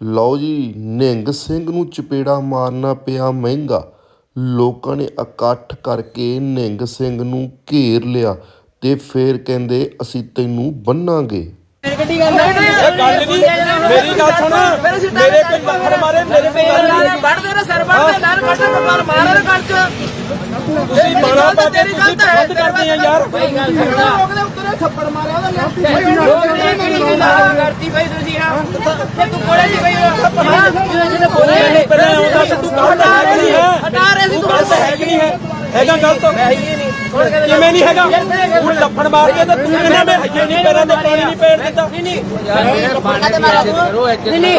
ਲਓ ਜੀ ਨਿਹੰਗ ਸਿੰਘ ਨੂੰ ਚਪੇੜਾ ਮਾਰਨਾ ਪਿਆ ਮਹਿੰਗਾ ਲੋਕਾਂ ਨੇ ਇਕੱਠ ਕਰਕੇ ਨਿਹੰਗ ਸਿੰਘ ਨੂੰ ਘੇਰ ਲਿਆ ਤੇ ਫੇਰ ਕਹਿੰਦੇ ਅਸੀਂ ਤੈਨੂੰ ਬੰਨਾਂਗੇ ਗੱਡੀ ਗੱਲ ਇਹ ਗੱਲ ਵੀ ਮੇਰੀ ਗੱਲ ਸੁਣ ਮੇਰੇ ਕੋਈ ਪੱਥਰ ਮਾਰੇ ਮੇਰੇ ਕੋਈ ਗੱਲ ਨਹੀਂ ਵੱਢ ਦੇ ਨਾ ਸਿਰ ਵੱਢ ਦੇ ਨਾਲ ਵੱਢ ਦੇ ਮਾਰ ਮਾਰ ਦੇ ਕੰਨ ਚ ਤੁਸੀਂ ਬੜਾ ਪਾਦੇ ਤੁਸੀਂ ਬੰਦ ਕਰਦੇ ਆ ਯਾਰ। ਬਈ ਗੱਲ ਉਹਦੇ ਉੱਤੇ ਥੱਪੜ ਮਾਰਿਆ ਉਹਦਾ ਲੈਫਟ ਕਰਤੀ ਬਈ ਤੁਸੀਂ ਹਾਂ। ਤੇ ਕੋਲੇ ਸੀ ਬਈ ਜਿਹਨੇ ਬੋਲੇ ਨਹੀਂ ਪਹਿਲਾਂ ਆਉਂਦਾ ਤੇ ਤੂੰ ਗਲਤ ਹੈ ਕਿ ਹਟਾ ਰਹੇ ਸੀ। ਤੂੰ ਗਲਤ ਹੈ ਕਿ ਨਹੀਂ ਹੈ। ਹੈਗਾ ਗਲਤ ਕਿਵੇਂ ਨਹੀਂ ਹੈਗਾ ਹੁਣ ਲੱਫੜ ਮਾਰ ਕੇ ਤਾਂ ਤੂੰ ਕਹਿੰਦਾ ਮੈਂ ਹਜੇ ਨਹੀਂ ਪੈਰਾਂ ਤੇ ਪਾਣੀ ਨਹੀਂ ਪੈਣ ਦਿੰਦਾ ਨਹੀਂ ਨਹੀਂ ਨਹੀਂ ਨਹੀਂ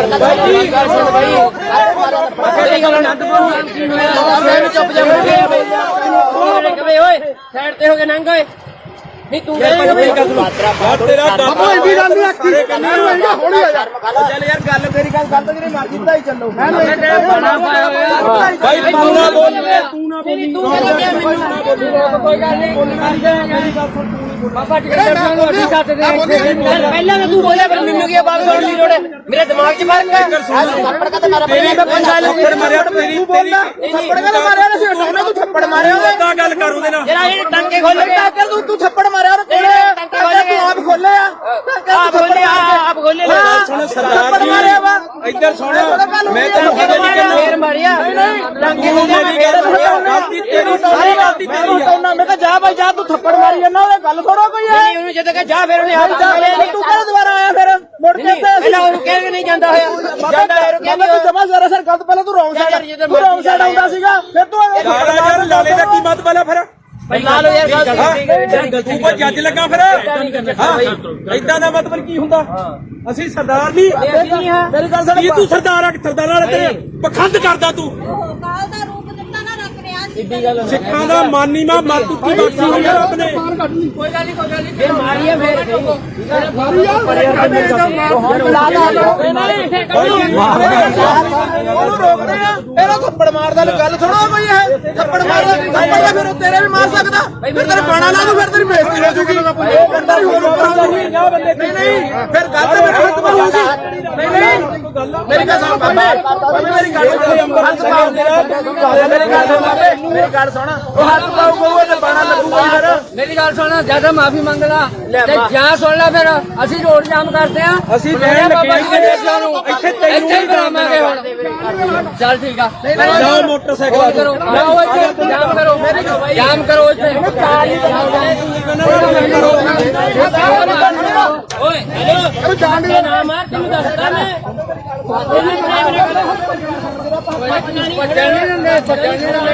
ਮੇਰੀ ਚੁੱਪ ਜਾ ਬਈ ਕਵੇ ਓਏ ਸਾਈਡ ਤੇ ਹੋ ਕੇ ਨੰਗ ਓਏ ਨਹੀਂ ਤੂੰ ਯਾਰ ਮੇਰੀ ਗੱਲ ਸੁਣ ਯਾਰ ਤੇਰਾ ਡਰ ਕੋਈ ਵੀ ਗੱਲ ਨਹੀਂ ਆਖੀ ਮੈਨੂੰ ਇਹਦਾ ਹੌਲੀ ਆ ਯਾਰ ਚੱਲ ਯਾਰ ਗੱਲ ਮੇਰੀ ਗੱਲ ਗਲਤ ਜਿਹੜੀ ਮਰਜ਼ੀ ਵਧਾਈ ਚੱਲੋ। ਮੈਂ ਬਣਾ ਪਾਇਆ ਹੋਇਆ। ਭਾਈ ਤੂੰ ਨਾ ਬੋਲ। ਤੂੰ ਨਾ ਨਹੀਂ ਤੂੰ ਕਿ ਮੈਨੂੰ ਕੋਈ ਗੱਲ ਨਹੀਂ। ਬਾਬਾ ਟਿਕਟ ਨੂੰ ਅਸੀਂ ਕੱਟ ਦੇ ਪਹਿਲਾਂ ਤਾਂ ਤੂੰ ਬੋਲਿਆ ਪਰ ਮੈਨੂੰ ਕੀ ਆਵਾਜ਼ ਸੁਣਨ ਦੀ ਲੋੜ ਹੈ ਮੇਰੇ ਦਿਮਾਗ 'ਚ ਮਾਰ ਗਿਆ ਥੱਪੜ ਕਾ ਮਾਰਾ ਤੇਰੀ ਮੈਂ ਪੰਜ ਸਾਲ ਉੱਪਰ ਮਾਰਿਆ ਤੇ ਤੇਰੀ ਤੇਰੀ ਥੱਪੜ ਕਾ ਮਾਰਿਆ ਨਾ ਸੀ ਉਹਨੇ ਤੂੰ ਥੱਪੜ ਮਾਰਿਆ ਉਹਦੇ ਤਾਂ ਗੱਲ ਕਰ ਉਹਦੇ ਨਾਲ। ਜਰਾ ਇਹ ਟਾਂਕੇ ਖੋਲ ਕੇ ਟਾਕਰ ਤੂੰ ਤੂੰ ਥੱਪੜ ਮਾਰਿਆ ਇਹ ਟਾਂਕੇ ਖੋਲ ਤੂੰ ਆਪ ਖੋਲੇ ਆ ਆਪ ਖੋਲੇ ਆਪ ਖੋਲੇ ਗੱਲ ਸੁਣ ਸਰਦਾਰ ਥੱਪੜ ਮਾਰਿਆ ਵਾ। ਜੀ ਇੱਧਰ ਸੁਣ। ਮੈਂ ਤੈਨੂੰ ਕਦੇ ਨਹੀਂ ਫੇਰ ਕਹਿੰਦਾ। ਮਾਰਿਆ। ਟਾਂਕੇ ਤੂੰ ਖੋਲੇ ਮੇਰੀ ਗੱਲ ਸੁਣ ਗਲਤੀ ਤੇਰੀ ਸਾਰੀ ਗਲਤੀ ਮੈਂ ਤੇਰੀ ਆ ਹਟਾਉਣਾ ਕਿਹਾ ਜਾ ਤੂੰ ਥੱਪੜ ਮਾਰੀ ਜਾਂਦਾ ਉਹਦੇ ਗੱਲ ਥੋੜਾ ਕੋਈ ਹੈ। ਨਹੀਂ ਉਹਨੂੰ ਜਦੋਂ ਕਿ ਜਾ ਫਿਰ ਉਹਨੇ ਆਪ ਤੂੰ ਕਿਹੜਾ ਦੁਬਾਰਾ ਆਇਆ ਫਿਰ? ਮੁੜ ਕੇ ਇੱਥੇ ਪਹਿਲਾਂ ਉਹਨੂੰ ਕਹਿ ਕੇ ਨਹੀਂ ਜਾਂਦਾ ਹੋਇਆ। ਜਾਂਦਾ ਹੈ ਰੁਕਿਆ ਕਹਿੰਦਾ ਤੂੰ ਜਮਾ ਜ਼ਰਾ ਸਰ ਗਲਤ ਪਹਿਲਾਂ ਤੂੰ ਰੌਂਗ ਯਾਰ ਸਾਈਡ ਤੂੰ ਰੌਂਗ ਸਾਈਡ ਆਉਂਦਾ ਸੀਗਾ ਫਿਰ ਤੂੰ ਇਹ ਯਾਰ ਯਾਰ ਲਾਲੇ ਦਾ ਕੀ ਮਤ ਬਲਾ ਫਿਰ? ਲਾ ਲਓ ਯਾਰ ਗੱਲ ਹਾਂ? ਤੂੰ ਕੋਈ ਜੱਜ ਲੱਗਾ ਫਿਰ। ਹਾਂ। ਇਦਾਂ ਦਾ ਮਤਲਬ ਕੀ ਹੁੰਦਾ? ਅਸੀਂ ਸਰਦਾਰ ਨਹੀਂ। ਮੇਰੀ ਗੱਲ ਸੁਣ ਕੀ ਤੂੰ ਸਰਦਾਰ ਆ ਸਰਦਾਰਾਂ ਵਾਲੇ ਤੇਰੇ ਪਖੰਡ ਕਰਦਾ ਤੂੰ? ਸਿੱਖਾਂ ਦਾ ਮਾਨੀ ਮਾ ਮਤ ਉੱਤੀ ਬਖਸ਼ੀ ਹੋਈ ਆ ਰੱਬ ਨੇ ਕੋਈ ਗੱਲ ਨਹੀਂ ਕੋਈ ਗੱਲ ਨਹੀਂ ਫਿਰ ਮਾਰੀਏ ਫਿਰ ਉਹਨੂੰ ਰੋਕਦੇ ਆ ਇਹਦਾ ਥੱਪੜ ਮਾਰਦਾ ਗੱਲ ਸੁਣੋ ਕੋਈ ਇਹ ਥੱਪੜ ਮਾਰਦਾ ਥੱਪੜ ਤਾਂ ਫਿਰ ਉਹ ਤੇਰੇ ਵੀ ਮਾਰ ਸਕਦਾ ਫਿਰ ਤੇਰੇ ਬਾਣਾ ਲਾ ਦੂ ਫਿਰ ਤੇਰੀ ਬੇਇੱਜ਼ਤੀ ਹੋ ਜੂਗੀ ਫਿਰ ਤੇਰੀ ਹੋਰ ਉੱਪਰ ਹੋ ਜੂਗੀ ਨਹੀਂ ਨਹੀਂ ਫਿਰ ਗੱਲ ਤਾਂ ਮੇਰੇ ਹੱਥ ਪਰ ਹੋਊਗੀ ਨਹੀਂ ਨਹੀਂ ਮੇਰੀ ਗੱਲ ਸੁਣ ਬਾਬੇ। ਬਾਬੇ ਮੇਰੀ ਗੱਲ ਸੁਣ। ਹੱਥ ਪਾਉ ਮੇਰੀ ਗੱਲ ਸੁਣ। ਬਾਬੇ ਮੇਰੀ ਗੱਲ ਸੁਣ। ਉਹ ਹੱਥ ਪਾਉ ਕਹੂਗਾ ਤੇ ਬਾਣਾ ਲੱਗੂਗਾ ਫਿਰ। ਮੇਰੀ ਗੱਲ ਸੁਣ ਜ਼ਿਆਦਾ ਮਾਫੀ ਮੰਗਦਾ ਤੇ ਜਾਂ ਸੁਣ ਲੈ ਫਿਰ। ਅਸੀਂ ਰੋਡ ਜਾਮ ਕਰਦੇ ਆ ਅਸੀਂ ਲੈਣ ਬਾਬਾ ਲੱਗੇ ਜੀ ਦੇ ਦੇਸ਼ਾਂ ਨੂੰ ਇੱਥੇ ਤੈਨੂੰ ਹੀ ਹੁਣ। ਚੱਲ ਠੀਕ ਆ। ਜਾਓ। ਮੋਟਰਸਾਈਕਲ ਕਰੋ ਜਾਓ। ਇੱਥੇ। ਜਾਮ ਕਰੋ। ਜਾਮ ਕਰੋ ਇੱਥੇ। ਓਏ। ਹੈਲੋ ਜਾਣ ਦੇ। ਨਾਮ ਆ ਤੈਨੂੰ ਦੱਸਦਾ ਮੈਂ। ਪੱਟਣ ਨਹੀਂ ਦਿੰਦੇ ਪੱਟਣ ਨਹੀਂ ਦਿੰਦੇ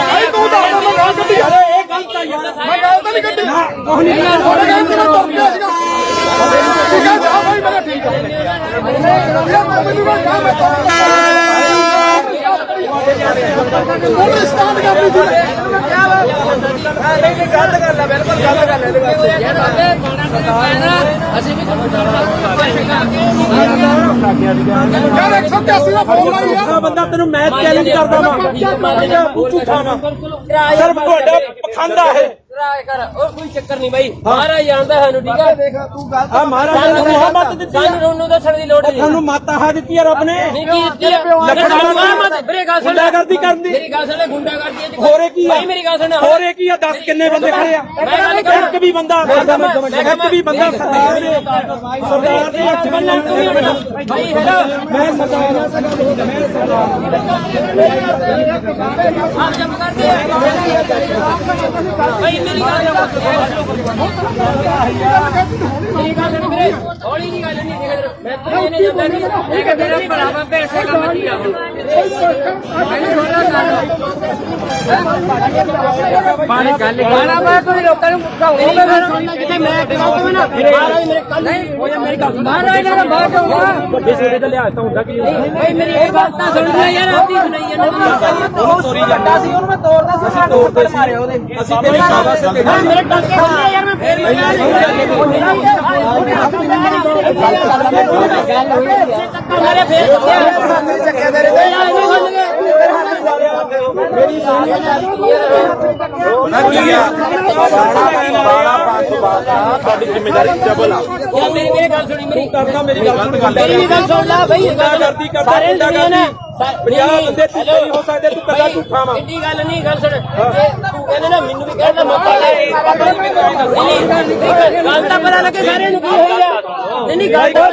ਭਾਈ ਤੂੰ ਦੱਸ ਮੈਂ ਗੱਲ ਕੱਢੀ ਯਾਰ ਇਹ ਗਲਤ ਆ ਯਾਰ ਮੈਂ ਗੱਲ ਤਾਂ ਨਹੀਂ ਕੱਢੀ ਕੋਈ ਨਹੀਂ ਯਾਰ ਥੋੜਾ ਜਿਹਾ ਤੇਰਾ ਤੁਰ ਗਿਆ ਸੀਗਾ ਠੀਕ ਹੈ ਜਾ ਭਾਈ ਮੈਂ ਕਿਹਾ ਠੀਕ ਆ ਯਾਰ ਮੈਂ ਮੈਨੂੰ ਨਾ ਕਹਾ ਮੈਂ ਉਹ ਸਟਾਰਟ ਕਰ ਲਈ ਤੂੰ ਨਹੀਂ ਨਹੀਂ ਗਲਤ ਗੱਲ ਆ ਬਿਲਕੁਲ ਗਲਤ ਗੱਲ ਹੈ ਇਹਦੇ ਵਾਸਤੇ ਯਾਰ ਬਾਬੇ ਮਾਣਾ ਤੇਰਾ ਨਾ ਅਸੀਂ ਵੀ। ਤੁਹਾਨੂੰ ਯਾਰ 183 ਦਾ। ਫੋਨ ਆਈ ਆ ਝੂਠਾ ਬੰਦਾ ਤੈਨੂੰ ਮੈਂ ਚੈਲੰਜ ਕਰਦਾ ਵਾਂ ਸਿਰਫ ਤੁਹਾਡਾ ਪਖੰਡ ਆ ਇਹ। ਰਾਏ ਕਰ ਉਹ ਕੋਈ ਚੱਕਰ ਨਹੀਂ ਬਾਈ। ਮਹਾਰਾਜ ਜਾਣਦਾ ਸਾਨੂੰ ਠੀਕ ਹੈ ਦੇਖ ਤੂੰ ਗਲਤ ਆ ਮਹਾਰਾਜ ਨੇ ਤੁਹਾਨੂੰ ਮਤ ਦਿੱਤੀ ਆ। ਸਾਨੂੰ ਨੂੰ ਦੱਸਣ ਦੀ ਲੋੜ ਨਹੀਂ। ਤੁਹਾਨੂੰ ਮਤ ਆਹ ਦਿੱਤੀ ਆ ਰੱਬ ਨੇ। ਨਹੀਂ ਕੀ ਦਿੱਤੀ ਆ? ਮਤ ਮੇਰੇ ਗੱਲ ਸੁਣ। ਗੁੰਡਾਗਰਦੀ ਕਰਨ ਦੀ। ਮੇਰੀ ਗੱਲ ਸੁਣ ਗੁੰਡਾ ਕਰਦੀ ਹੈ ਹੋਰੇ ਕੀ ਆ? ਬਾਈ ਮੇਰੀ ਗੱਲ ਸੁਣ। ਹੋਰੇ ਕੀ ਆ? ਦੱਸ ਕਿੰਨੇ ਬੰਦੇ ਖੜੇ ਆ? ਇੱਕ ਵੀ ਬੰਦਾ ਇੱਕ ਵੀ ਬੰਦਾ ਸਰਦਾਰ ਨੇ ਸਰਦਾਰ ਦੇ ਹੱਥ ਬੰਨ੍ਹ ਤੂੰ ਵੀ ਬਾਈ ਹੈਲੋ ਮੈਂ ਸਰਦਾਰ ਆ, ਮੈਂ ਸਰਦਾਰ ਆਪ ਜਮ ਕਰਦੇ ਆ ਬਾਈ ਮੇਰੀ ਹੌਲੀ ਦੀ ਗੱਲ ਨਹੀਂ ਦੇਖ ਮੈਂ ਤੈਨੂੰ ਇਹਨੇ ਜਾਂਦਾ ਨਹੀਂ ਮੈਂ ਕਿ ਤੇਰਾ ਭਰਾਵਾ ਪੈਸੇ ਕੰਮ ਦੀ ਆ ਹੁਣ ਪਾਣੀ ਗੱਲ ਗਾਣਾ ਮੈਂ ਕੋਈ ਲੋਕਾਂ ਨੂੰ ਕਹਾਂਗਾ ਫਿਰ ਕਿਤੇ ਮੈਂ ਕਹਾਂਗਾ ਨਾ ਮਹਾਰਾਜ ਮੇਰੇ ਕੱਲ ਨਹੀਂ ਹੋਇਆ ਮੇਰੀ ਗੱਲ ਮਹਾਰਾਜ ਨੇ ਬਾਹਰ ਜਾਊਗਾ ਵੱਡੇ ਸੋਡੇ ਤੇ ਲਿਆ ਤਾਂ ਹੁੰਦਾ ਕੀ ਓਏ ਮੇਰੀ ਇਹ ਗੱਲ ਤਾਂ ਸੁਣ ਲੈ ਯਾਰ ਆਪੀ ਸੁਣਾਈ ਜਾਂਦਾ ਉਹ ਤੋਰੀ ਜਾਂਦਾ ਸੀ ਉਹਨੂੰ ਮੈਂ ਤੋੜਦਾ ਸੀ ਤੋੜਦੇ ਮਾਰਿਆ ਅਸੀਂ ਤੇਰੀ ਸ਼ਾਬਾਸ਼ ਮੇਰੇ ਟੱਕੇ ਖੋਲੇ ਯਾਰ ਮੈਂ ਫੇਰ ਮੇਰੇ ਫੇਰ ਚੱਕਿਆ ਤੇਰੇ ਤੇ ਸਾਡੀ ਜ਼ਿੰਮੇਵਾਰੀ ਡਬਲ ਆ ਯਾਰ ਮੇਰੀ ਮੇਰੀ ਗੱਲ ਸੁਣੀ ਮੇਰੀ ਕਰਦਾ ਮੇਰੀ ਗੱਲ ਸੁਣ। ਮੇਰੀ ਵੀ ਗੱਲ ਸੁਣ ਲੈ ਬਈ। ਗੁੰਡਾ ਕਰਦੀ? ਕਰਦਾ ਸਾਰੇ ਗੁੰਡਾ ਦੁਨੀਆ ਨੇ ਪੰਜਾਹ ਬੰਦੇ ਝੂਠੇ ਨਹੀਂ ਹੋ ਸਕਦੇ, ਤੂੰ ਕੱਲਾ ਝੂਠਾ ਵਾਂ। ਇੰਨੀ ਗੱਲ ਨਹੀਂ ਗੱਲ ਸੁਣ। ਤੂੰ ਕਹਿੰਦੇ ਨਾ ਮੈਨੂੰ ਵੀ ਕਹਿੰਦਾ ਮੌਕਾ ਲੈ ਨਹੀਂ, ਗੱਲ ਤਾਂ ਪਤਾ ਲੱਗੇ ਸਾਰਿਆਂ ਨੂੰ ਕੀ ਹੋਈ ਆ। ਨਹੀਂ ਨਹੀਂ ਗੱਲ ਤਾਂ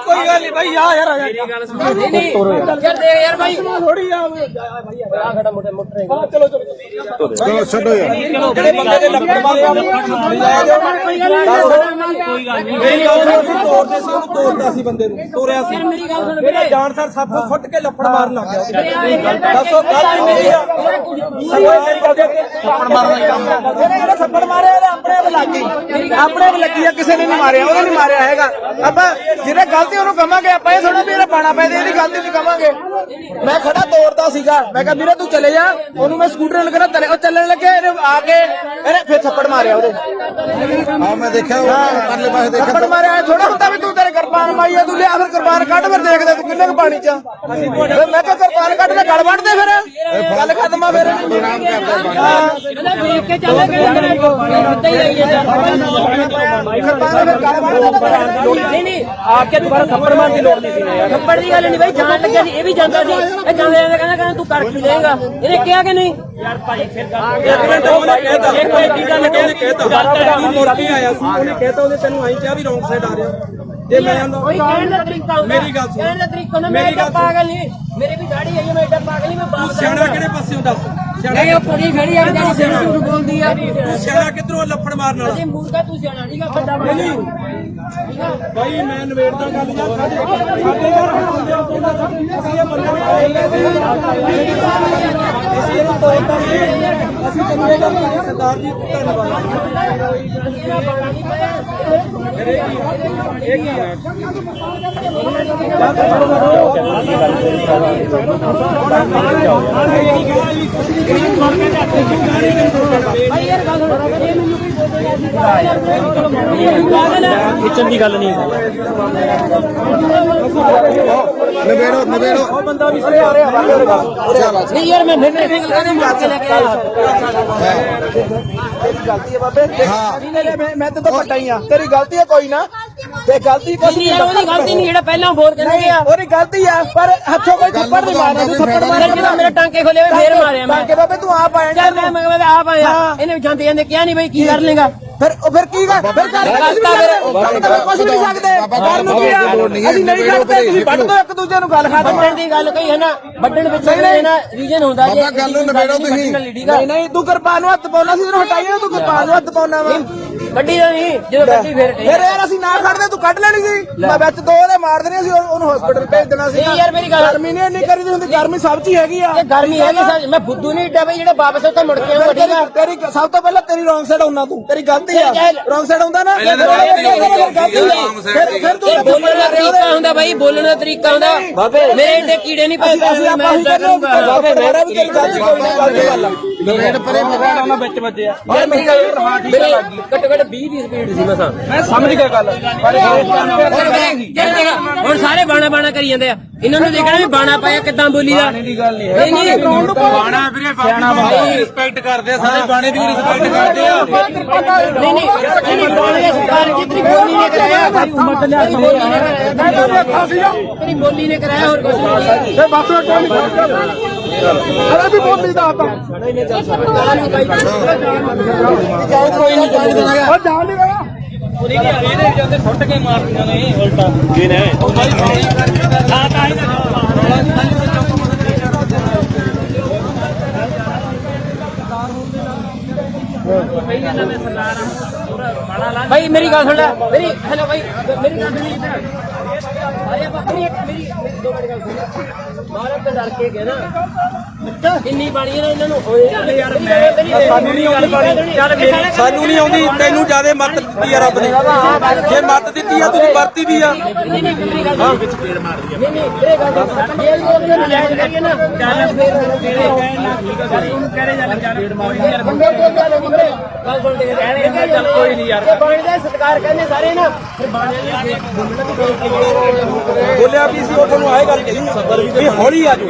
ਕੋਈ ਗੱਲ ਨਹੀਂ ਭਾਈ ਆ ਯਾਰ ਆ ਜਾ ਗੱਲ ਸੁਣ ਨਹੀਂ ਨਹੀਂ ਯਾਰ ਦੇ ਯਾਰ ਭਾਈ ਥੋੜੀ ਆ ਆ ਖੜਾ ਮੋਟੇ ਮੋਟੇ ਚਲੋ ਚਲੋ ਛੱਡੋ ਯਾਰ ਜਿਹੜੇ ਬੰਦੇ ਦੇ ਲੱਕੜ ਮਾਰੇ ਆ ਲੈ ਜਾਓ ਕੋਈ ਗੱਲ ਨਹੀਂ ਮੇਰੀ ਗੱਲ ਸੁਣ ਅਸੀਂ ਤੋੜਦੇ ਸੀ ਉਹਨੂੰ ਤੋੜਦਾ ਸੀ ਬੰਦੇ ਨੂੰ ਤੋੜਿਆ ਸੀ ਮੇਰੀ ਗੱਲ ਸੁਣ ਮੇਰਾ ਜਾਨ ਸਰ ਸਭ ਤੋਂ ਫੁੱਟ ਕੇ ਲੱਫੜ ਮਾਰਨ ਲੱਗ ਗਿਆ ਦੱਸੋ ਗੱਲ ਹੀ। ਮੇਰੀ ਆ ਸਰਕਾਰੀ ਗੱਲ ਦੇ ਲੱਫੜ ਮਾਰਨ ਦਾ ਕੰਮ ਜਿਹੜਾ ਥੱਪੜ ਮਾਰਿਆ ਆਪਣੇ ਆਪ ਲੱਗ ਗਈ ਆਪਣੇ ਆਪ ਲੱਗੀ ਆ ਕਿਸੇ ਨੇ ਨਹੀਂ ਮਾਰਿਆ। ਉਹਨੇ ਨਹੀਂ ਮਾਰਿਆ ਹੈਗਾ। ਆਪਾਂ ਜਿਹਨੇ ਗਲਤੀ ਉਹਨੂੰ ਕਵਾਂਗੇ ਆਪਾਂ ਇਹ ਥੋੜਾ ਵੀ ਇਹਦਾ ਪਾਣਾ ਪੈ ਦੇ ਇਹਦੀ ਗਲਤੀ ਨਹੀਂ ਕਵਾਂਗੇ। ਮੈਂ ਖੜਾ ਤੋੜਦਾ ਸੀਗਾ। ਮੈਂ ਕਿਹਾ ਵੀਰੇ ਤੂੰ ਚਲੇ ਜਾ। ਉਹਨੂੰ ਮੈਂ ਸਕੂਟਰ ਨਾਲ ਕਹਿੰਦਾ ਤਲੇ ਉਹ ਚੱਲਣ ਲੱਗੇ ਇਹਨੇ ਆ ਕੇ ਇਹਨੇ ਫਿਰ ਥੱਪੜ ਮਾਰਿਆ ਉਹਦੇ। ਆ ਮੈਂ ਦੇਖਿਆ ਉਹ ਪਰਲੇ ਪਾਸੇ ਦੇਖਿਆ ਥੱਪੜ ਮਾਰਿਆ ਥੋੜਾ ਹੁੰਦਾ ਵੀ ਤੂੰ ਤੇਰੇ ਕਿਰਪਾਨ ਮਾਈ ਆ ਤੂੰ ਲਿਆ ਫਿਰ ਕਿਰਪਾਨ ਕੱਢ ਫਿਰ ਦੇਖਦੇ ਤੂੰ ਕਿੰਨੇ ਕੁ ਪਾਣੀ ਚ ਮੈਂ ਕਿਹਾ ਕਿਰਪਾਨ ਕੱਢ ਕੇ ਗਲ ਵੱਢ ਦੇ ਫਿਰ ਗੱਲ ਖਤਮ ਆ ਫਿਰ। ਹਾਂ। ਕਹਿੰਦਾ ਦੇਖ ਕੇ ਚੱਲੇ ਗਏ ਉੱਤੇ ਹੀ ਆਈ ਜਾਂਦਾ ਕਿਰਪਾਨ ਫਿਰ ਗਲ ਵੱਢ ਦੇ ਨਹੀਂ ਨਹੀਂ ਆ ਕੇ ਦੁਬਾਰਾ ਥੱਪੜ ਮਾਰਨ ਦੀ ਲੋੜ ਨਹੀਂ ਸੀ। ਯਾਰ ਥੱਪੜ ਦੀ ਗੱਲ ਨਹੀਂ ਬਾਈ ਜਾਣ ਲੱਗਿਆ ਸੀ ਇਹ ਵੀ ਜਾਂਦਾ ਸੀ ਇਹ ਜਾਂਦੇ ਜਾਂਦੇ ਕਹਿੰਦਾ ਕਹਿੰਦਾ ਤੂੰ ਕਰ ਕੀ ਲਏਗਾ? ਇਹਨੇ ਕਿਹਾ ਕਿ ਨਹੀਂ? ਇੱਕ ਮਿੰਟ ਉਹਨੇ ਕਹਿਤਾ ਇੱਕ ਐਡੀ ਗੱਲ ਉਹਨੇ ਕਹਿਤਾ ਤੂੰ ਮੁੜ ਕੇ ਆਇਆ ਸੀ। ਉਹਨੇ ਕਹਿਤਾ ਉਹਨੇ ਤੈਨੂੰ ਆਈ ਕਿਹਾ ਵੀ ਰੌਂਗ ਸਾਈਡ ਆ ਰਿਹਾ। ਜੇ ਮੈਂ ਆਂਦਾ ਕੋਈ ਕਹਿਣ ਦਾ ਤਰੀਕਾ ਹੁੰਦਾ। ਮੇਰੀ ਗੱਲ ਸੁਣ। ਕਹਿਣ ਦਾ ਤਰੀਕਾ ਹੁੰਦਾ ਮੈਂ ਮੇਰੀ ਐਡਾ ਗੱਲ ਸੁਣ। ਪਾਗਲ ਨਹੀਂ। ਮੇਰੇ ਵੀ ਦਾੜੀ ਆਈ ਹੈ ਮੈਂ ਐਡਾ ਪਾਗਲ ਨਹੀਂ ਮੈਂ ਬਾਪ ਸਿਆਣਾ ਕਿਹੜੇ ਪਾਸਿਓਂ ਦੱਸ? ਸਿਆਣਾ ਨਹੀਂ ਉਹ ਕੁੜੀ ਖੜੀ ਆ ਜਿਹੜੀ ਸਿਆਣਾ। ਝੂਠ ਬੋਲਦੀ ਆ। ਤੂੰ ਸਿਆਣਾ ਕਿੱਧਰੋਂ ਲੱਫੜ ਮਾਰਨ ਵਾਲਾ? ਅਸੀਂ ਮੂਰਖਾ ਤੂੰ ਸਿਆਣਾ ਨਹੀਂਗਾ ਵੱਡਾ ਬੋਲੀ ਭਾਈ ਮੈਂ ਨਵੇੜਦਾ ਗੱਲ ਯਾਰ ਸਾਡੇ ਸਾਡੇ ਯਾਰ ਹੁਣ ਹੁੰਦੇ ਆ ਕਹਿੰਦਾ ਅਸੀਂ ਇਹ ਬੰਦੇ ਨੂੰ ਤੋੜਦੇ ਸੀ ਅਸੀਂ ਇਹਨੂੰ ਤੋੜਦਾ ਸੀ ਅਸੀਂ ਗੱਲ ਕਹੀ ਸਰਦਾਰ ਜੀ ਧੰਨਵਾਦ। ਇਹ ਕੀ ਹੈ ਖਿੱਚਣ ਦੀ ਗੱਲ ਨਹੀਂ ਨਵੇੜੋ ਨਵੇੜੋ। ਉਹ ਬੰਦਾ ਵੀ ਆ ਰਿਹਾ ਨਹੀਂ ਯਾਰ ਮੈਂ ਫਿਰ ਫਿਰ ਕਹਿੰਦੇ ਮਾਰ ਕੇ ਲੈ ਕੇ ਆਇਆ। ਗਲਤੀ ਹੈ ਬਾਬੇ ਹਾਂ। ਮੈਂ ਮੈਂ ਤੇ ਤਾਂ ਵੱਡਾ ਹੀ ਆ। ਤੇਰੀ ਗਲਤੀ ਹੈ ਕੋਈ ਨਾ। ਤੇ ਗਲਤੀ ਕੁਛ ਨਹੀਂ ਯਾਰ ਉਹਦੀ ਗਲਤੀ ਨਹੀਂ ਜਿਹੜਾ ਪਹਿਲਾਂ ਬੋਲ ਕਹਿੰਦੇ ਨਹੀਂ ਆ ਉਹਦੀ ਗਲਤੀ ਆ ਪਰ ਹੱਥੋਂ ਕੋਈ ਥੱਪੜ ਨਹੀਂ ਮਾਰਨਾ ਤੂੰ ਥੱਪੜ ਮਾਰ ਫਿਰ ਜਦੋਂ ਮੇਰੇ ਟਾਂਕੇ ਖੋਲੇ ਹੋਏ ਫੇਰ ਮਾਰਿਆ ਮੈਂ। ਕਿ ਬਾਬੇ ਤੂੰ ਆਪ ਆਇਆ ਮੈਂ ਮੈਂ ਆਪ ਆਇਆ। ਇਹਨੇ ਜਾਂਦੇ ਜਾਂਦੇ ਕਿਹਾ ਨਹੀਂ ਬਈ ਕੀ ਕਰ ਲੇਗਾ ਫਿਰ ਉਹ ਫਿਰ ਕੀ ਕਰ ਫਿਰ ਕਰ। ਕੁਝ ਨਹੀਂ ਸਕਦੇ ਕਰਨ ਨੂੰ ਕੀ ਆ ਅਸੀਂ ਨਹੀਂ ਕਰਦੇ ਤੁਸੀਂ ਵੱਢ ਦੋ ਇੱਕ ਦੂਜੇ ਨੂੰ ਗੱਲ ਖਤਮ ਵੱਡਣ ਦੀ ਗੱਲ ਕਹੀ ਹੈ ਨਾ ਵੱਡਣ ਵਿੱਚ ਇਹ ਨਾ ਰੀਜਨ ਹੁੰਦਾ ਜੇ ਬਾਬਾ ਗੱਲ ਨੂੰ ਨਿਬੇੜੋ ਤੁਸੀਂ। ਨਹੀਂ ਨਹੀਂ ਤੂੰ ਕਿਰਪਾਨ ਨੂੰ ਹੱਥ ਪਾਉਣਾ ਸੀ ਤੈਨੂੰ ਹਟਾਈਏ ਤੂੰ ਕਿਰਪਾਨ ਨੂੰ ਹੱਥ ਪਾਉਣਾ ਵਾ ਗੱਡੀ ਦਾ ਨਹੀਂ ਜਦੋਂ ਗੱਡੀ ਫੇਰ ਟੇ ਫਿਰ ਯਾਰ ਅਸੀਂ ਨਾ ਖੜਦੇ ਤੂੰ ਕੱਢ ਲੈਣੀ ਸੀ। ਮੈਂ ਵਿੱਚ ਦੋ ਉਹਦੇ ਮਾਰ ਦੇਣੇ ਸੀ ਉਹਨੂੰ ਹਸਪੀਟਲ ਭੇਜ ਦੇਣਾ ਸੀ। ਨਹੀਂ ਯਾਰ ਮੇਰੀ ਗੱਲ ਗਰਮੀ ਨਹੀਂ ਇੰਨੀ ਕਰੀ ਦੀ ਹੁੰਦੀ ਗਰਮੀ ਸਭ ਚ ਹੀ ਹੈਗੀ ਆ। ਇਹ ਗਰਮੀ ਹੈਗੀ ਸਰ ਮੈਂ ਫੁੱਦੂ ਨਹੀਂ ਏਡਾ ਬਈ ਜਿਹੜੇ ਵਾਪਸ ਉੱਥੇ ਮੁੜ ਕੇ ਆਉਂਗਾ ਠੀਕ ਆ? ਤੇਰੀ ਸਭ ਤੋਂ ਪਹਿਲਾਂ ਤੇਰੀ ਰੌਂਗ ਸਾਈਡ ਆਉਣਾ ਤੂੰ। ਤੇਰੀ ਗਲਤੀ ਆ। ਰੌਂਗ ਸਾਈਡ ਆਉਂਦਾ ਨਾ? ਫਿਰ ਫਿਰ ਤੂੰ ਬੋਲਣ ਦਾ ਤਰੀਕਾ ਹੁੰਦਾ ਬਾਈ ਬੋਲਣ ਦਾ ਤਰੀਕਾ ਹੁੰਦਾ। ਮੇਰੇ ਏਡੇ ਕੀੜੇ ਨਹੀਂ ਕਹਿੰਦੇ ਹਾਂ ਬਾਬੇ ਮੇਰਾ ਵੀ ਤੇਰੀ ਗਲਤੀ ਕੋਈ ਨਹੀਂ ਗਲਤੀ ਗੱਲ ਨਵੇੜ ਪਰੇ ਮਗਾ ਉਹਨਾਂ ਵਿੱਚ ਵੱਜਿਆ ਮੇਰੀ ਗੱਲ ਮੇਰੀ ਘੱਟੋ ਘੱਟ 20 ਦੀ ਸਪੀਡ ਸੀ ਮਸਾਂ ਮੈਂ ਸਮਝ ਗਿਆ ਗੱਲ। ਹੁਣ ਸਾਰੇ ਬਾਣਾ ਬਾਣਾ ਕਰੀ ਜਾਂਦੇ ਆ। ਇਹਨਾਂ ਨੂੰ ਦੇਖਣਾ ਵੀ ਬਾਣਾ ਪਾਇਆ ਕਿੱਦਾਂ ਬੋਲੀ ਦਾ। ਦੀ ਗੱਲ ਨਹੀਂ ਨਹੀਂ ਨਹੀਂ। ਬਾਣਾ ਵੀਰੇ ਸਿਆਣਾ ਬਾਬਾ ਰਿਸਪੈਕਟ ਕਰਦੇ ਆ ਸਾਰੇ ਬਾਣੇ ਦੀ ਵੀ ਰਿਸਪੈਕਟ ਕਰਦੇ ਆ। ਨਹੀਂ ਨਹੀਂ। ਬਾਣੇ ਦੀ ਸਰਕਾਰ ਕਿਤਨੀ ਬੋਲੀ ਨੇ ਕਰਾਇਆ ਉਮਰ ਲਿਆ ਮੈਂ ਤਾਂ ਵੇਖਾ ਸੀ ਤੇਰੀ ਬੋਲੀ ਨੇ ਕਰਾਇਆ ਹੋਰ ਕੁਝ ਨਹੀਂ। ਤੇ ਬਸ ਟਾਈਮ ਅਰੇ ਵੀ ਬੋਲੀ ਦਾ ਆਪਾਂ ਕੋਈ ਨਹੀਂ ਜਾਣ ਦੇਣਾ ਉਹ ਜਾਣ ਨਹੀਂ ਰਿਹਾ। ਇਹਦੇ ਜਾਂਦੇ ਫੁੱਟ ਕੇ ਮਾਰਦੀਆਂ ਨੇ ਉਲਟਾ ਕੀ ਨੇ ਹਾਂ ਤਾਂ ਹੀ ਭਾਈ ਮੇਰੀ ਗੱਲ ਸੁਣ ਲੈ। ਮੇਰੀ ਹੈਲੋ ਭਾਈ ਮੇਰੀ ਗੱਲ ਸੁਣ। ਇੱਧਰ ਸਾਰੇ ਆਪਾਂ ਮੇਰੀ ਦੋ ਮਿੰਟ ਗੱਲ ਸੁਣ। ਮਾਰਾ ਤੇ ਡਰ ਕੇ ਗਏ ਨਾ। ਕਿੰਨੀ ਬਾਣੀ ਹੈ ਨਾ ਇਹਨਾਂ ਨੂੰ? ਹੋਏ ਯਾਰ ਮੈਂ ਸਾਨੂੰ ਨਹੀਂ ਆਉਂਦੀ ਬਾਣੀ ਚੱਲ ਮੇਰੀ ਸਾਨੂੰ ਨਹੀਂ ਆਉਂਦੀ। ਤੈਨੂੰ ਜਿਆਦੇ ਮੱਤ ਦਿੱਤੀ ਆ ਰੱਬ ਨੇ। ਜੇ ਮੱਤ ਦਿੱਤੀ ਆ ਤੁਸੀਂ ਵਰਤੀ ਦੀ ਆ। ਨਹੀਂ ਨਹੀਂ ਮੇਰੀ ਗੱਲ ਸੁਣ। ਵਿੱਚ ਫੇਰ ਮਾਰ ਦਿਆ ਨਹੀਂ ਨਹੀਂ ਇਹ ਗੱਲ ਇਹ ਲੋਕ ਨੂੰ ਲੈ ਕਰੀਏ ਨਾ ਚੱਲ ਫੇਰ ਫੇਰ ਉਹਨੂੰ ਕਹਰੇ ਜਾ ਚੱਲ ਮਾਰ ਯਾਰ ਬੰਦੇ ਕੋਲ ਚੱਲ ਬੰਦੇ ਗੱਲ ਸੁਣ ਦੇ ਕਹਿਣੇ ਚੱਲ ਕੋਈ ਨਹੀਂ ਯਾਰ। ਬਾਣੀ ਦਾ ਸਤਿਕਾਰ ਕਹਿੰਦੇ ਸਾਰੇ ਨਾ। ਫਿਰ ਬਾਣੀ ਦੇ ਬੋਲਿਆ ਵੀ ਸੀ, ਉਹ ਤੁਹਾਨੂੰ ਆਏ ਗੱਲ ਕਹੀ ਵੀ ਹੌਲੀ ਆ ਜਾਓ।